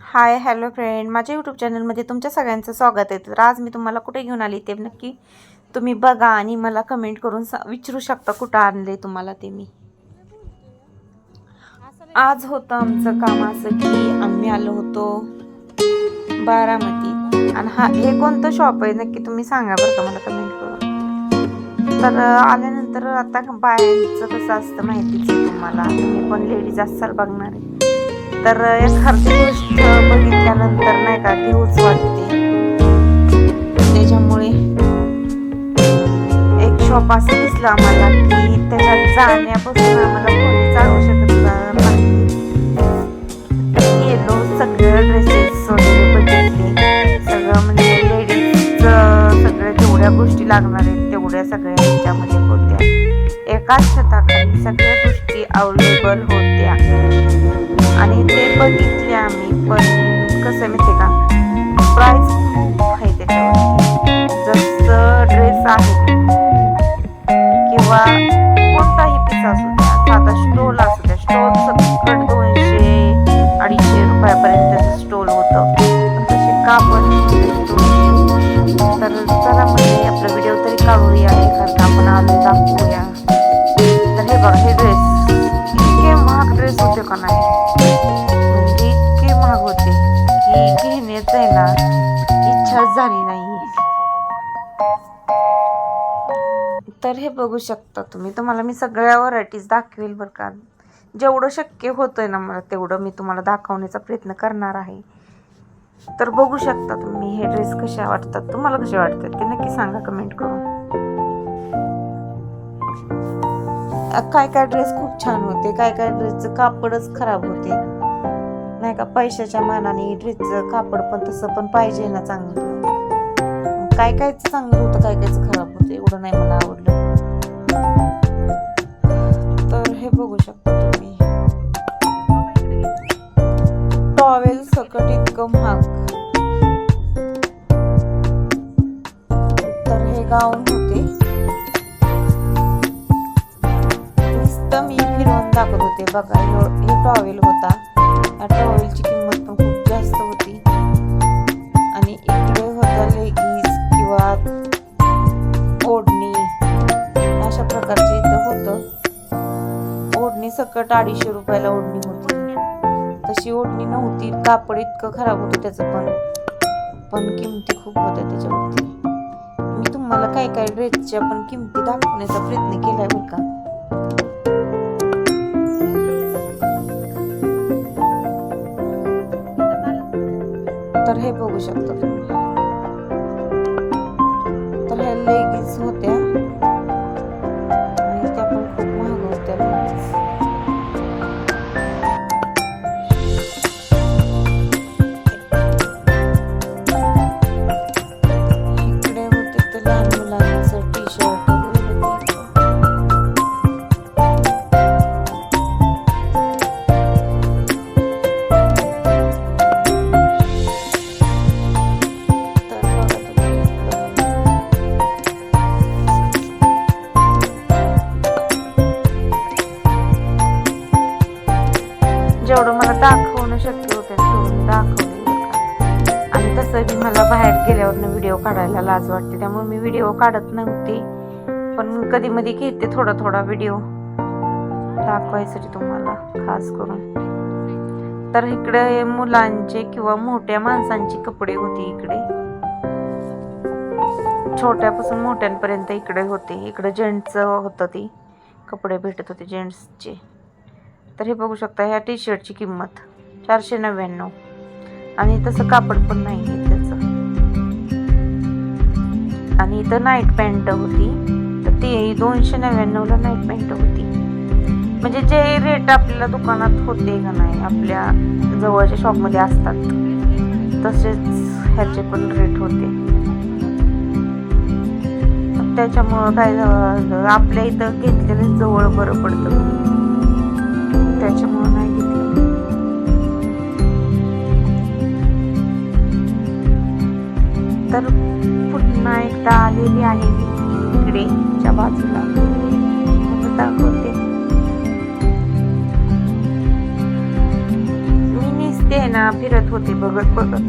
हाय hello friend माझ्या YouTube चॅनलमध्ये तुमच्या सगळ्यांचं स्वागत आहे. तर आज मी तुम्हाला कुठे घेऊन आली ते नक्की तुम्ही बघा आणि मला कमेंट करून विचारू शकता कुठं आणले तुम्हाला ते मी. आज होतं आमचं काम असं की आम्ही आलो होतो बारामती. आणि हा हे कोणतं शॉप आहे नक्की तुम्ही सांगा बरं का मला कमेंट करून. तर आल्यानंतर आता बायांचं कसं असतं माहितीच आहे तुम्हाला. तुम्ही पण लेडीज असाल बघणार आहे. तर एखादी गोष्ट बघितल्यानंतर नाही का घेऊच वाटते त्याच्यामुळे एक शॉप असं दिसलं आम्हाला की त्याच्यात जाण्यापासून आम्हाला कोणी चालू शकत नाही. गेलो सगळं ड्रेसेस वगैरे बघितले. सगळं म्हणजे लेडीजचं सगळ्या जेवढ्या गोष्टी लागणार आहेत तेवढ्या सगळ्या ह्याच्यामध्ये होत्या. एकाच छताखाली सगळ्या गोष्टी अवेलेबल होत्या. आणि ते बघितले आम्ही पण कसं आहे माहिती का? प्राईस आहे त्याच्यावर जसं ड्रेस आहे किंवा कोणताही पीस असू द्या साधा स्टोल असू द्या स्टोल सगळं दोनशे अडीचशे रुपयापर्यंत स्टोल होतं. तसे कापड तर चला म्हणजे आपला व्हिडिओ तरी काढूया एखादा आपण आलो दाखवूया. तर हे बघा हे ड्रेस इतके ड्रेस होते का नाही? म्हणजे इतके महाग होते. की घेण्याचं आहे ना इच्छाच झाली नाही. तर हे बघू शकता तुम्ही. तुम्हाला मी सगळ्या व्हरायटीज दाखवेल बरं का. जेवढं शक्य होतंय ना मला तेवढं मी तुम्हाला दाखवण्याचा प्रयत्न करणार आहे. तर बघू शकता तुम्ही हे ड्रेस कशा वाटतात. तुम्हाला कसे वाटतात ते नक्की सांगा कमेंट करून. काय काय ड्रेस खूप छान होते काय काय ड्रेसचं कापडच खराब होते. नाही का पैशाच्या मानाने ड्रेसचं कापड पण तसं पण पाहिजे ना चांगलं. काय काय चांगलं होतं काय कायच खराब होतं एवढं नाही मला आवडलं. तर हे बघू शकता तुम्ही. टॉवेल सकट इतकं महाग. तर हे गाऊन टाकत होते. बघा हे टॉवेल होता. या टॉवेलची किंमत पण खूप जास्त होती. आणि इकडे होता लेगीज किंवा ओढणी. अशा प्रकारचे इथं होतं. ओढणी सकट अडीचशे रुपयाला ओढणी होती. तशी ओढणी नव्हती. कापड इतकं खराब होतं त्याचं पण. पण किमती खूप होत्या त्याच्यावरती. मी तुम्हाला काही काही ड्रेसच्या पण किमती दाखवण्याचा प्रयत्न केला बरं का? तर हे बघू शकता. तुम्ही तर ह्या लेगीज होत्या. त्याच्यामुळे मी व्हिडिओ काढत नव्हते. पण कधी मधी घेते थोडा थोडा व्हिडिओ दाखवायसाठी तुम्हाला खास करून. तर इकडे मुलांचे किंवा मोठ्या माणसांचे कपडे होते इकडे. छोट्यापासून मोठ्यांपर्यंत इकडे होते. इकडे जेंट्सचं होतं ती. कपडे भेटत होते जेंट्सचे तर हे बघू शकता ह्या टी शर्टची किंमत चारशे नव्याण्णव. आणि तसं कापड पण नाही आहे त्याचं. आणि इथं नाईट पॅन्ट होती. तर ती दोनशे नव्याण्णवला नाईट पॅन्ट होती. म्हणजे जे रेट आपल्याला दुकानात होते का नाही आपल्या जवळच्या शॉपमध्ये असतात तसेच ह्याचे पण रेट होते. त्याच्यामुळं काय झालं, आपल्या इथं घेतलेलं जवळ बरं पडतं. एकदा आहे. इकडे च्या बाजूला. दाखवते. मी निसते ना फिरत होते बघत बघत.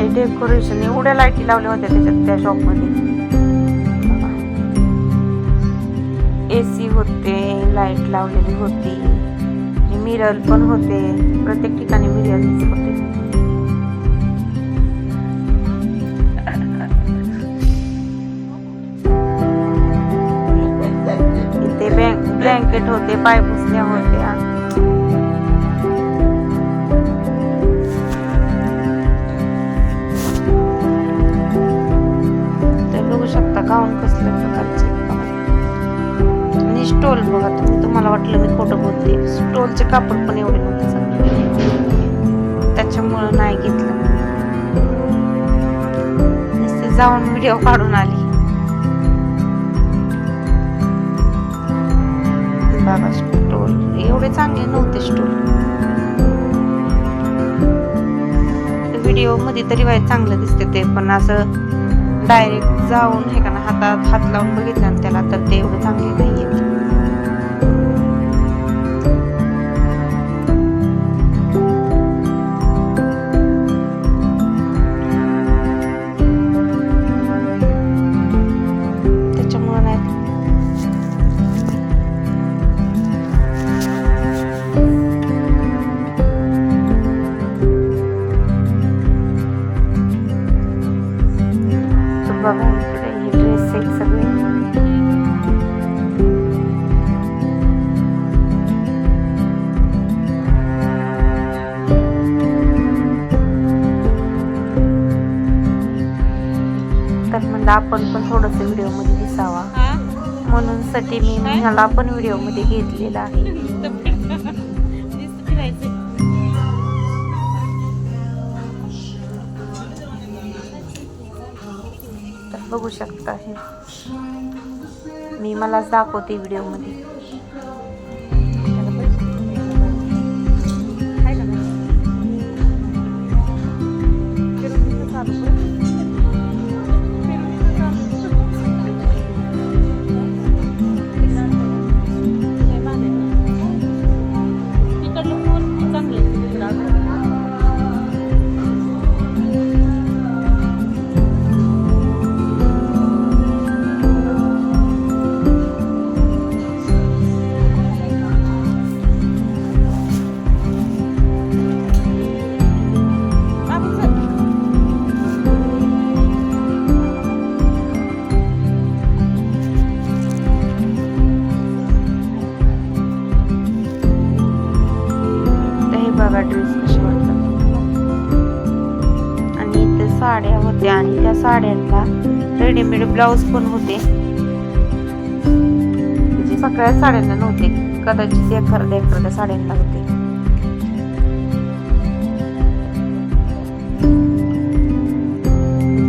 हे डेकोरेशन एवढ्या लाईटी लावल्या होत्या त्याच्यात त्या शॉपमध्ये. एसी होते लाइट लावलेली होती. मिरर पण होते. प्रत्येक ठिकाणी मिरर होते. इथे ब्लँकेट होते पाय पुसल्या होत्या. तर बघू शकता गाऊन कसल्या प्रकारचे आणि स्टोल बघा तुम्ही. तुम्हाला वाटलं मी खोटं बोलते. स्टोलचे कापड पण एवढे नव्हते त्याच्यामुळं नाही घेतलं. जाऊन व्हिडिओ काढून आली. बाबा स्टोल. एवढे चांगले नव्हते स्टोल. व्हिडिओमध्ये तरी वाईट चांगलं दिसते ते पण असं डायरेक्ट जाऊन हे का ना हातात हात लावून बघितलं त्याला तर ते एवढं चांगले नाही म्हणलं आपण पण थोडस व्हिडिओमध्ये दिसावा म्हणून साठी मी ह्याला पण व्हिडिओमध्ये घेतलेला आहे. बघू शकता हे. मी मलाच दाखवते व्हिडिओ बघा ड्रेस कसे वाटतात. आणि इथे साड्या होत्या आणि त्या साड्यांना रेडीमेड ब्लाऊज पण होते. म्हणजे सगळ्या साड्यांना नव्हते. कदाचित एखाद्या एखाद्या साड्यांना होते.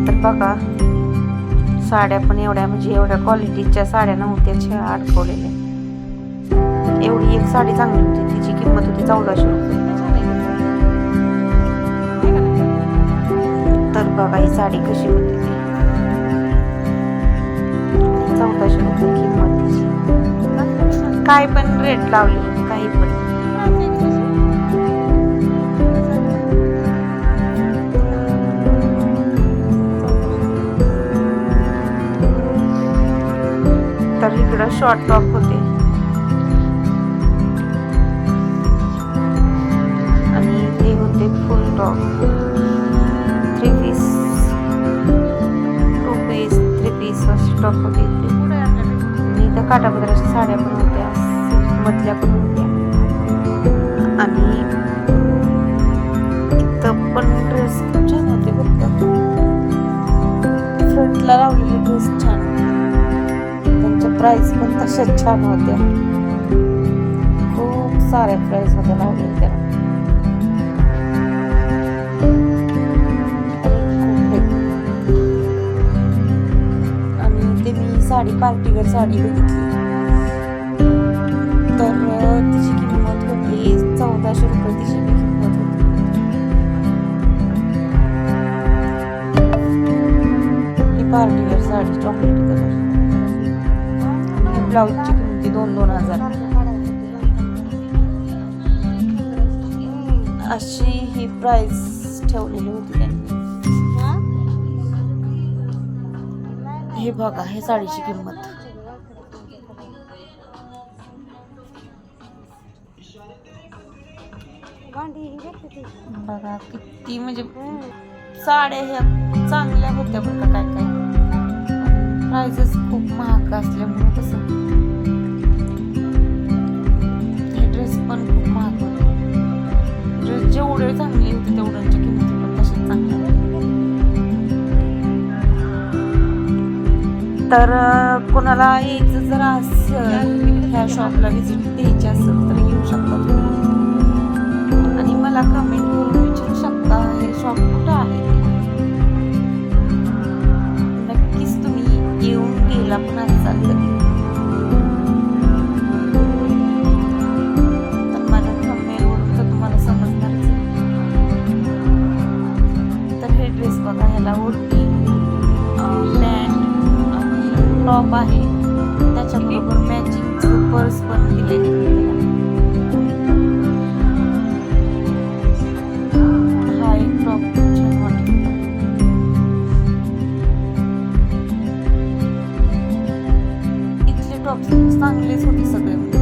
तर बघा साड्या पण एवढ्या म्हणजे एवढ्या क्वालिटीच्या साड्या नव्हत्या छे अडकवलेल्या एवढी एक साडी चांगली होती. तिची किंमत होती चौदाशे रुपये. बघा ही साडी कशी होती ती. चौदाशे रुपये किंमत काय पण रेट लावले काही पण. तर इकडं शॉर्ट टॉप होते. पीस असे टॉप आणि त्या काटापदराच्या साड्या पण होत्या मधल्या पण होत्या आणि इथं पण ड्रेस खूप छान होते बरं का फ्रंटला लावलेले ड्रेस छान होते त्यांच्या प्राइस पण तशाच छान होत्या खूप साऱ्या प्राइस होत्या लावलेल्या. त्याला साडी पार्टीवेअर साडी बघितली. तर तिची किंमत होती? चौदाशे रुपये तिची किंमत होती? हे पार्टीवेअर साडी चॉकलेट कलर ब्लाऊजची किंमती दोन दोन हजार. अशी ही प्राइस ठेवलेली होती. हे बघा हे साडीची किंमत. बघा किती म्हणजे साड्या ह्या चांगल्या होत्या बघा का काय काय. प्रायसेस खूप महाग असल्यामुळे तसं. हे ड्रेस पण खूप महाग होते. ड्रेस जेवढे चांगले होते तेवढ्यांच्या तर कोणाला यायचं जर असेल ह्या शॉपला व्हिजिट द्यायची असेल तर येऊ शकता तुम्ही. आणि मला कमेंट करून विचारू शकता हे शॉप कुठं आहे? नक्कीच तुम्ही येऊन गेला पण असाल चांगलीच होती सगळे.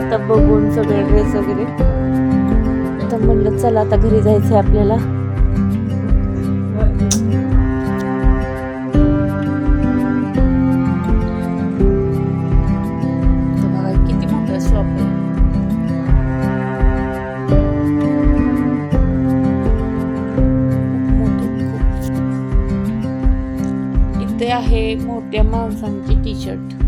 आता बघून सगळे ड्रेस वगैरे. तर म्हणलं चला आता घरी जायचंय आपल्याला. किती मोठं आहे? इथे आहे मोठ्या माणसांचे टी शर्ट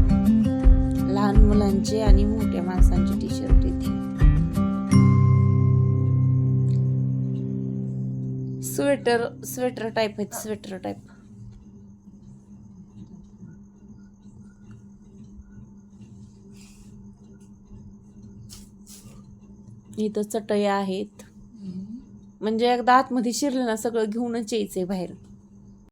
मुलांचे आणि मोठ्या माणसांचे टी शर्ट इथे स्वेटर स्वेटर टाईप आहेत स्वेटर टाईप इथं चटया आहेत. म्हणजे एकदा आतमध्ये शिरलं ना सगळं घेऊनच यायचंय बाहेर.